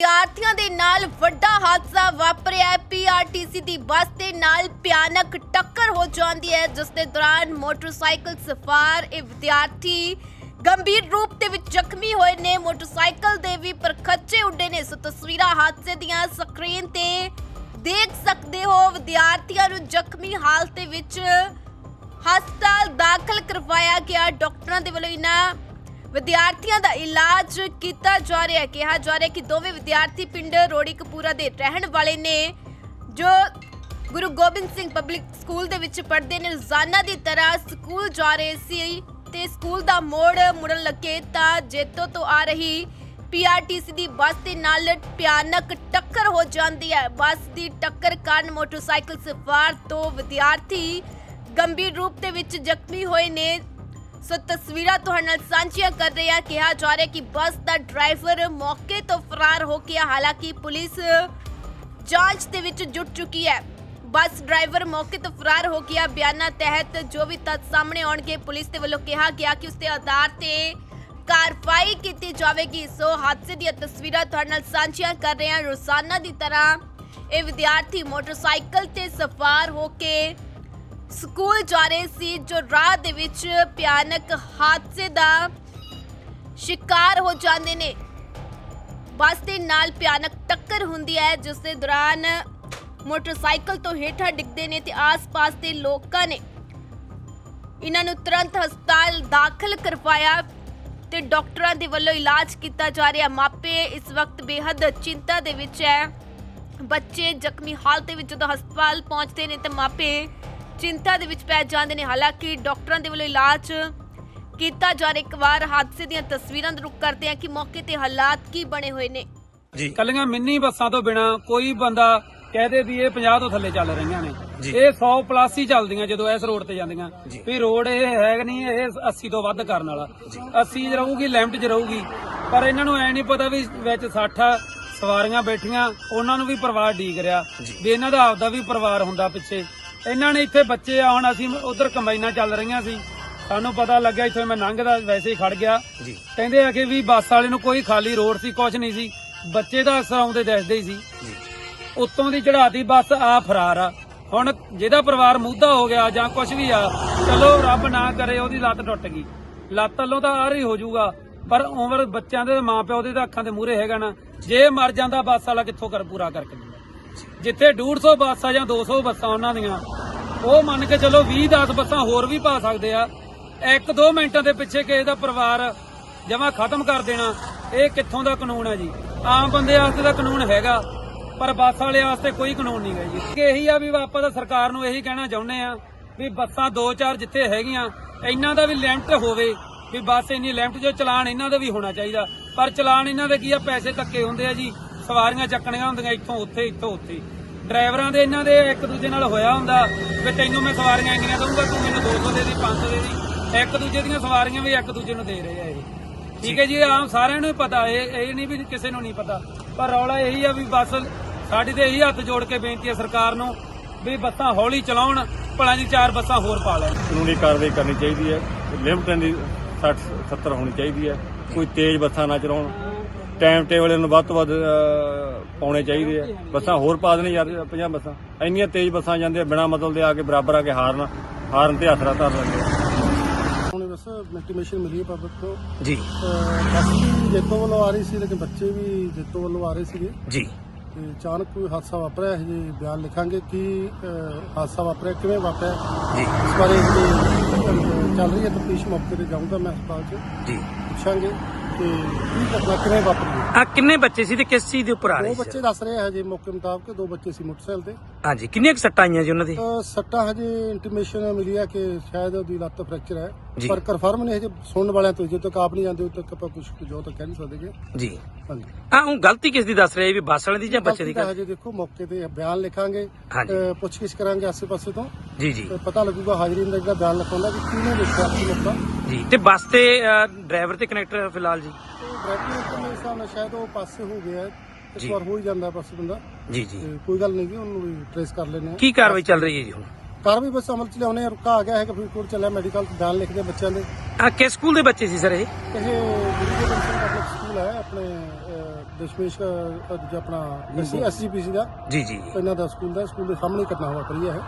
ਵਿਦਿਆਰਥੀਆਂ ਦੇ ਨਾਲ ਵੱਡਾ ਹਾਦਸਾ ਵਾਪਰਿਆ ਪੀਆਰਟੀਸੀ ਦੀ ਬੱਸ ਦੇ ਨਾਲ ਭਿਆਨਕ ਟੱਕਰ ਹੋ ਜਾਂਦੀ ਹੈ। ਜਿਸ ਦੇ ਦੌਰਾਨ ਮੋਟਰਸਾਈਕਲ ਸਵਾਰ ਇਹ ਵਿਦਿਆਰਥੀ ਗੰਭੀਰ ਰੂਪ ਦੇ ਵਿੱਚ ਜ਼ਖਮੀ ਹੋਏ ਨੇ। ਮੋਟਰਸਾਈਕਲ ਦੇ ਵੀ ਪਰਖੱਚੇ ਉੱਡੇ ਨੇ। ਸੋ ਤਸਵੀਰਾਂ ਹਾਦਸੇ ਦੀਆਂ ਸਕਰੀਨ ਤੇ ਦੇਖ ਸਕਦੇ ਹੋ। ਵਿਦਿਆਰਥੀਆਂ ਨੂੰ ਜ਼ਖਮੀ ਹਾਲਤ ਵਿੱਚ ਹਸਪਤਾਲ ਦਾਖਲ ਕਰਵਾਇਆ ਗਿਆ। ਡਾਕਟਰਾਂ ਦੇ ਵੱਲੋਂ ਇਹਨਾਂ ਵਿਦਿਆਰਥੀਆਂ ਦਾ ਇਲਾਜ ਕੀਤਾ ਜਾ ਰਿਹਾ ਹੈ। ਕਿਹਾ ਜਾ ਰਿਹਾ ਕਿ ਦੋਵੇਂ ਵਿਦਿਆਰਥੀ ਪਿੰਡ ਰੋੜੀ ਦੇ ਰਹਿਣ ਵਾਲੇ ਨੇ, ਜੋ ਗੁਰੂ ਗੋਬਿੰਦ ਸਿੰਘ ਪਬਲਿਕ ਸਕੂਲ ਦੇ ਵਿੱਚ ਪੜ੍ਹਦੇ ਨੇ, ਰੋਜ਼ਾਨਾ ਦੀ ਤਰ੍ਹਾਂ ਸਕੂਲ ਜਾ ਰਹੇ ਸੀ ਤੇ ਸਕੂਲ ਦਾ ਮੋੜ ਮੁੜਨ ਲੱਗੇ ਤਾਂ ਜੇਤੋ ਤੋਂ ਆ ਰਹੀ ਪੀਆਰਟੀਸੀ ਦੀ ਬੱਸ ਦੇ ਨਾਲ ਭਿਆਨਕ ਟੱਕਰ ਹੋ ਜਾਂਦੀ ਹੈ। ਬੱਸ ਦੀ ਟੱਕਰ ਕਾਰਨ ਮੋਟਰਸਾਈਕਲ ਸਵਾਰ ਤੋਂ ਵਿਦਿਆਰਥੀ ਗੰਭੀਰ ਰੂਪ ਦੇ ਵਿੱਚ ਜ਼ਖਮੀ ਹੋਏ ਨੇ। ਸੋ ਤਸਵੀਰਾਂ ਤੁਹਾਡੇ ਨਾਲ ਸਾਂਝੀਆਂ ਕਰ ਰਹੇ ਹਾਂ। ਕਿਹਾ ਜਾ ਰਿਹਾ ਕਿ ਬੱਸ ਦਾ ਡਰਾਈਵਰ ਮੌਕੇ ਤੋਂ ਫਰਾਰ ਹੋ ਗਿਆ, ਹਾਲਾਂਕਿ ਪੁਲਿਸ ਜਾਂਚ ਦੇ ਵਿੱਚ ਜੁਟ ਚੁੱਕੀ ਹੈ। ਬੱਸ ਡਰਾਈਵਰ ਮੌਕੇ ਤੋਂ ਫਰਾਰ ਹੋ ਗਿਆ। ਬਿਆਨਾਂ ਤਹਿਤ ਜੋ ਵੀ ਤੱਥ ਸਾਹਮਣੇ ਆਉਣਗੇ, ਪੁਲਿਸ ਦੇ ਵੱਲੋਂ ਕਿਹਾ ਗਿਆ ਕਿ ਉਸ ਦੇ ਆਧਾਰ ਤੇ ਕਾਰਵਾਈ ਕੀਤੀ ਜਾਵੇਗੀ। ਸੋ ਹਾਦਸੇ ਦੀਆਂ ਤਸਵੀਰਾਂ ਤੁਹਾਡੇ ਨਾਲ ਸਾਂਝੀਆਂ ਕਰ ਰਹੇ ਹਾਂ। ਰੋਜ਼ਾਨਾ ਦੀ ਤਰ੍ਹਾਂ ਇਹ ਵਿਦਿਆਰਥੀ ਮੋਟਰਸਾਈਕਲ ਤੇ ਸਵਾਰ ਹੋ ਕੇ ਸਕੂਲ ਜਾ ਰਹੇ ਸੀ, ਜੋ ਰਾਹ ਦੇ ਵਿੱਚ ਭਿਆਨਕ ਹਾਦਸੇ ਦਾ ਸ਼ਿਕਾਰ ਹੋ ਜਾਂਦੇ ਨੇ। ਬੱਸ ਦੇ ਨਾਲ ਭਿਆਨਕ ਟੱਕਰ ਹੁੰਦੀ ਹੈ, ਜਿਸ ਦੇ ਦੌਰਾਨ ਮੋਟਰਸਾਈਕਲ ਤੋਂ ਹੇਠਾਂ ਡਿੱਗਦੇ ਨੇ ਤੇ ਆਸ-ਪਾਸ ਦੇ ਲੋਕਾਂ ਨੇ ਇਹਨਾਂ ਨੂੰ ਤੁਰੰਤ ਹਸਪਤਾਲ ਦਾਖਲ ਕਰਵਾਇਆ ਤੇ ਡਾਕਟਰਾਂ ਦੇ ਵੱਲੋਂ ਇਲਾਜ ਕੀਤਾ ਜਾ ਰਿਹਾ। ਮਾਪੇ ਇਸ ਵਕਤ ਬੇਹੱਦ ਚਿੰਤਾ ਦੇ ਵਿੱਚ ਹੈ। ਬੱਚੇ ਜ਼ਖਮੀ ਹਾਲਤ ਵਿੱਚ ਜਦੋਂ ਹਸਪਤਾਲ ਪਹੁੰਚਦੇ ਨੇ ਤਾਂ ਮਾਪੇ ਚਿੰਤਾ ਦੇ ਵਿੱਚ ਪੈ ਜਾਂਦੇ ਨੇ। ਹਾਲਾਂਕਿ ਡਾਕਟਰਾਂ ਦੇ ਵੱਲੋਂ ਇਲਾਜ ਕੀਤਾ ਜਾ ਰਿਹਾ। ਇੱਕ ਵਾਰ ਹਾਦਸੇ ਦੀਆਂ ਤਸਵੀਰਾਂ ਦਾ ਰੁਕ ਕਰਦੇ ਹਾਂ ਕਿ ਮੌਕੇ ਤੇ ਹਾਲਾਤ ਕੀ ਬਣੇ ਹੋਏ ਨੇ। ਜੀ। ਕੱਲੀਆਂ ਮਿੰਨੀ ਬੱਸਾਂ ਤੋਂ ਬਿਨਾ ਕੋਈ ਬੰਦਾ ਕਹਦੇ ਵੀ ਇਹ 50 ਤੋਂ ਥੱਲੇ ਚੱਲ ਰਹੀਆਂ ਨੇ। ਜੀ। ਇਹ 100 ਪਲੱਸ ਹੀ ਚੱਲਦੀਆਂ ਜਦੋਂ ਇਸ ਰੋਡ ਤੇ ਜਾਂਦੀਆਂ। ਜੀ। ਵੀ ਰੋਡ ਇਹ ਹੈ ਨਹੀਂ ਇਹ 80 ਤੋਂ ਵੱਧ ਕਰਨ ਵਾਲਾ। 80 ਚ ਰਹੂਗੀ ਲਿਮਟ 'ਚ ਰਹੂਗੀ। ਪਰ ਇਹਨਾਂ ਨੂੰ ਐ ਨਹੀਂ ਪਤਾ ਵੀ ਵਿੱਚ 60 ਸਵਾਰੀਆਂ ਬੈਠੀਆਂ ਉਹਨਾਂ ਨੂੰ ਵੀ ਪਰਿਵਾਰ ਡੀਕ ਰਿਹਾ। ਜੀ। ਵੀ ਇਹਨਾਂ ਦਾ ਆਪਦਾ ਵੀ ਪਰਿਵਾਰ ਹੁੰਦਾ ਪਿੱਛੇ। ਇਹਨਾਂ ਨੇ ਇੱਥੇ ਬੱਚੇ ਆ ਹੁਣ ਅਸੀਂ ਉਧਰ ਕੰਬਾਈਨਾਂ ਚੱਲ ਰਹੀਆਂ ਸੀ। ਸਾਨੂੰ ਪਤਾ ਲੱਗਿਆ ਇੱਥੇ ਮੈਂ ਲੰਘਦਾ ਵੈਸੇ ਹੀ ਖੜ ਗਿਆ। ਜੀ। ਕਹਿੰਦੇ ਆ ਕਿ ਵੀ ਬੱਸ ਵਾਲੇ ਨੂੰ ਕੋਈ ਖਾਲੀ ਰੋਡ ਸੀ ਕੁਝ ਨਹੀਂ ਸੀ। ਬੱਚੇ ਤਾਂ ਅਕਸਰ ਆਉਂਦੇ ਦਿਸਦੇ ਹੀ ਸੀ। ਉੱਤੋਂ ਦੀ ਚੜਾਤੀ ਬੱਸ ਆ ਫਰਾਰ ਆ। ਹੁਣ ਜਿਹਦਾ ਪਰਿਵਾਰ ਮੁੱਦਾ ਹੋ ਗਿਆ ਜਾਂ ਕੁਝ ਵੀ ਆ ਚਲੋ ਰੱਬ ਨਾ ਕਰੇ ਉਹਦੀ ਲੱਤ ਟੁੱਟ ਗਈ। ਲੱਤ ਵੱਲੋਂ ਤਾਂ ਆ ਰਹੀ ਹੋ ਜਾਊਗਾ ਪਰ ਉਮਰ ਬੱਚਿਆਂ ਦੇ ਮਾਪਿਓ ਦੇ ਤਾਂ ਅੱਖਾਂ ਦੇ ਮੂਹਰੇ ਹੈਗਾ ਨਾ। ਜੇ ਮਰ ਜਾਂਦਾ ਬੱਸ ਵਾਲਾ ਕਿੱਥੋਂ ਕਰ ਪੂਰਾ ਕਰਕੇ ਜਿੱਥੇ 150 ਬੱਸਾਂ ਜਾਂ 200 ਬੱਸਾਂ ਉਹਨਾਂ ਦੀਆਂ, ਉਹ ਮੰਨ ਕੇ ਚਲੋ 20 10 ਬੱਸਾਂ ਹੋਰ ਵੀ ਪਾ ਸਕਦੇ ਆ। ਇੱਕ ਦੋ ਮਿੰਟਾਂ ਦੇ ਪਿੱਛੇ ਕਿਸੇ ਦਾ ਪਰਿਵਾਰ ਜਮਾ ਖਤਮ ਕਰ ਦੇਣਾ, ਇਹ ਕਿੱਥੋਂ ਦਾ ਕਾਨੂੰਨ ਹੈ ਜੀ? ਆਮ ਬੰਦੇ ਵਾਸਤੇ ਤਾਂ ਕਾਨੂੰਨ ਹੈਗਾ, ਪਰ ਬੱਸ ਵਾਲੇ ਵਾਸਤੇ ਕੋਈ ਕਾਨੂੰਨ ਨਹੀਂ ਹੈ ਜੀ। ਇਹੀ ਆ ਵੀ ਆਪਾਂ ਤਾਂ ਸਰਕਾਰ ਨੂੰ ਇਹੀ ਕਹਿਣਾ ਚਾਹੁੰਦੇ ਆ ਵੀ ਬੱਸਾਂ ਦੋ ਚਾਰ ਜਿੱਥੇ ਹੈਗੀਆਂ ਇਹਨਾਂ ਦਾ ਵੀ ਲਿਮਟ ਹੋਵੇ ਵੀ ਬੱਸ ਇੰਨੀ ਲਿਮਟ ਜੋ ਚਲਾਨ ਇਹਨਾਂ ਦਾ ਵੀ ਹੋਣਾ ਚਾਹੀਦਾ। ਪਰ ਚਲਾਨ ਇਹਨਾਂ ਦੇ ਕੀ ਆ? ਪੈਸੇ ਧੱਕੇ ਹੁੰਦੇ ਆ ਜੀ। ਸਵਾਰੀਆਂ ਚੱਕਣੀਆਂ ਹੁੰਦੀਆਂ ਇੱਥੋਂ ਉੱਥੇ ਇੱਥੋਂ ਉੱਥੇ। ਡਰਾਈਵਰਾਂ ਦੇ ਇਹਨਾਂ ਦੇ ਇੱਕ ਦੂਜੇ ਨਾਲ ਹੋਇਆ ਹੁੰਦਾ ਵੀ ਤੈਨੂੰ ਮੈਂ ਸਵਾਰੀਆਂ ਇੰਨੀਆਂ ਦਊਂਗਾ, ਤੂੰ ਮੈਨੂੰ 200 ਦੇ ਦੀ 500 ਦੇ ਦੀ। ਇੱਕ ਦੂਜੇ ਦੀਆਂ ਸਵਾਰੀਆਂ ਵੀ ਇੱਕ ਦੂਜੇ ਨੂੰ ਦੇ ਰਹੇ ਆ ਇਹ। ਠੀਕ ਹੈ ਜੀ, ਆਮ ਸਾਰਿਆਂ ਨੂੰ ਪਤਾ, ਇਹ ਇਹ ਨਹੀਂ ਵੀ ਕਿਸੇ ਨੂੰ ਨਹੀਂ ਪਤਾ। ਪਰ ਰੌਲਾ ਇਹੀ ਆ ਵੀ ਬਸ ਸਾਡੀ ਤੇ ਇਹੀ ਹੱਥ ਜੋੜ ਕੇ ਬੇਨਤੀ ਹੈ ਸਰਕਾਰ ਨੂੰ ਵੀ ਬੱਸਾਂ ਹੌਲੀ ਚਲਾਉਣ, ਭਲਾ ਜੀ ਚਾਰ ਬੱਸਾਂ ਹੋਰ ਪਾ ਲੈਣ। ਕਾਨੂੰਨੀ ਕਾਰਵਾਈ ਕਰਨੀ ਚਾਹੀਦੀ ਹੈ, ਲਿਮਟ ਦੀ 60 70 ਹੋਣੀ ਚਾਹੀਦੀ ਹੈ। ਕੋਈ ਤੇਜ਼ ਬੱਸਾਂ ਨਾ ਚਲਾਉਣ। ਟਾਈਮ ਟੇਬਲ ਨੂੰ ਵੱਧ ਤੋਂ ਵੱਧ ਅਹ, ਪਾਉਣੇ ਚਾਹੀਦੇ ਆ। ਬੱਸਾਂ ਹੋਰ ਪਾ ਦੇਣੇ ਯਾਰ 50 ਬੱਸਾਂ। ਇੰਨੀਆਂ ਤੇਜ਼ ਬੱਸਾਂ ਜਾਂਦੀਆਂ ਬਿਨਾ ਮਤਲਬ ਦੇ ਆ ਕੇ ਬਰਾਬਰ ਆ ਕੇ ਹਾਰਨ ਹਾਰਨ ਤੇ ਹੱਥ ਧਰ ਲੈਂਦੇ ਆ। ਹੁਣੇ ਬਸ ਇੰਟੀਮੇਸ਼ਨ ਮਿਲੀ ਹੈ ਪਬਲਿਕ ਤੋਂ? ਜੀ। ਅਹ ਬੱਸ ਵੀ ਜੇਤੋ ਵੱਲੋਂ ਆ ਰਹੀ ਸੀ ਲੇਕਿਨ ਬੱਚੇ ਵੀ ਜੇਤੋ ਵੱਲੋਂ ਆ ਰਹੇ ਸੀਗੇ। ਜੀ। ਤੇ ਅਚਾਨਕ ਕੋਈ ਹਾਦਸਾ ਵਾਪਰਿਆ ਹੈ ਜੀ ਬਿਆਨ ਲਿਖਾਂਗੇ ਕਿ ਅਹ, ਹਾਦਸਾ ਵਾਪਰਿਆ ਕਿਵੇਂ ਵਾਪਰਿਆ? ਜੀ। ਇਸ ਬਾਰੇ ਜਿਹੜੀ ਚੱਲ ਰਹੀ ਹੈ ਤਫਤੀਸ਼ ਮੌਕੇ ਤੇ ਜਾਊਂਗਾ ਮੈਂ ਹਸਪਤਾਲ 'ਚ। ਜੀ। ਪੁੱਛਾਂਗੇ। ਘਟਨਾ ਕਿਵੇਂ ਵਾਪਰੀ ਆ ਕਿੰਨੇ ਬੱਚੇ ਸੀ ਤੇ ਕਿਸ ਚੀਜ਼ ਦੇ ਉੱਪਰ ਆ ਦੋ ਰਹੇ ਬੱਚੇ ਸੀ ਦੱਸ ਰਹੇ ਹੈ ਜੀ ਮੌਕੇ ਮੁਤਾਬਕ ਦੋ ਬੱਚੇ ਸੀ ਮੋਟਰਸਾਈਕਲ ਤੇ। ਹਾਂਜੀ ਕਿੰਨੀਆਂ ਕੁ ਸੱਟਾਂ ਆਈਆਂ ਜੀ ਉਹਨਾਂ ਦੇ? ਅਹ, ਸੱਟਾਂ ਹਜੇ ਇੰਟੀਮੇਸ਼ਨ ਮਿਲੀ ਹੈ ਕਿ ਸ਼ਾਇਦ ਉਹਦੀ ਲੱਤ ਫ੍ਰੈਕਚਰ ਹੈ। ਜੀ। ਪਰ ਕਨਫਰਮ ਨਹੀਂ ਹਜੇ ਸੁਣਨ ਵਾਲਿਆਂ ਤੋਂ ਜਦੋਂ ਤੱਕ ਆਪ ਨਹੀਂ ਜਾਂਦੇ ਉਦੋਂ ਤੱਕ ਆਪਾਂ ਕੁਝ ਜੋ ਤੱਕ ਕਹਿ ਨਹੀਂ ਸਕਦੇਗੇ। ਜੀ। ਹਾਂਜੀ। ਆ ਉਹ ਗਲਤੀ ਕਿਸ ਦੀ ਦੱਸ ਰਹੇ ਵੀ ਬੱਸ ਵਾਲੇ ਦੀ ਜਾਂ ਬੱਚੇ ਦੀ ਗਲਤੀ ਤਾਂ ਹਜੇ ਦੇਖੋ ਮੌਕੇ ਤੇ ਬਿਆਨ ਲਿਖਾਂਗੇ ਹਾਂਜੀ। ਪੁੱਛਗਿੱਛ ਕਰਾਂਗੇ ਆਸੇ-ਪਾਸੇ ਤੋਂ। ਜੀ ਜੀ। ਤੇ ਪਤਾ ਲੱਗੂਗਾ ਹਾਜ਼ਰੀ ਦਾ ਜਿਹੜਾ ਬਿਆਨ ਲਿਖਾਉਂਦਾ ਕਿ ਕਿਹਨੇ ਲਿਖਿਆ ਸੀ ਮੌਕਾ ਜੀ ਤੇ ਬੱਸ ਤੇ ਡਰਾਈਵਰ ਤੇ ਕਨੈਕਟਰ ਫਿਲਹਾਲ ਜੀ? ਡਰਾਈਵਰ ਤੋਂ ਮੇਰੇ ਹਿਸਾਬ ਨਾਲ ਸ਼ਾਇਦ ਉਹ ਪਾਸੇ ਹੋ ਗਿਆ ਹੈ। ਜੀ। ਇੱਕ ਵਾਰ ਹੋ ਹੀ ਜਾਂਦਾ ਪਾਸੇ ਬੰਦਾ। ਜੀ ਜੀ। ਤੇ ਕੋਈ ਗੱਲ ਨਹੀਂ ਜੀ ਉਹਨੂੰ ਵੀ ਟ੍ਰੇਸ ਕਰ ਲੈਣੇ ਆ ਕੀ ਕਾਰਵਾਈ ਚੱਲ ਰਹੀ ਹੈ ਜੀ ਹੁਣ? ਕਾਰਵਾਈ ਬਸ ਅਮਲ ਚ ਲਿਆਉਣੇ ਆ ਰੁਕਾ ਆ ਗਿਆ ਹੈ ਕਿ ਫਰੀਦਕੋਟ ਚੱਲਿਆ ਮੈਡੀਕਲ ਬਿਆਨ ਲਿਖਦੇ ਬੱਚਿਆਂ ਦੇ। ਆ ਕਿਸ ਸਕੂਲ ਦੇ ਬੱਚੇ ਸੀ ਸਰ ਇਹ? ਇਹ ਗੁਰੂ ਗੋਬਿੰਦ ਸਿੰਘ ਪਬਲਿਕ ਸਕੂਲ ਹੈ ਆਪਣੇ ਅਹ, ਦਸ਼ਮੇਸ਼ ਅ, ਜੋ ਆਪਣਾ ਐਸਜੀਪੀਸੀ ਦਾ। ਜੀ ਜੀ। ਇਹਨਾਂ ਦਾ ਸਕੂਲ ਦਾ ਸਕੂਲ ਦੇ ਸਾਹਮਣੇ ਹੀ ਘਟਨਾ ਵਾਪਰੀ ਹੈ ਇਹ।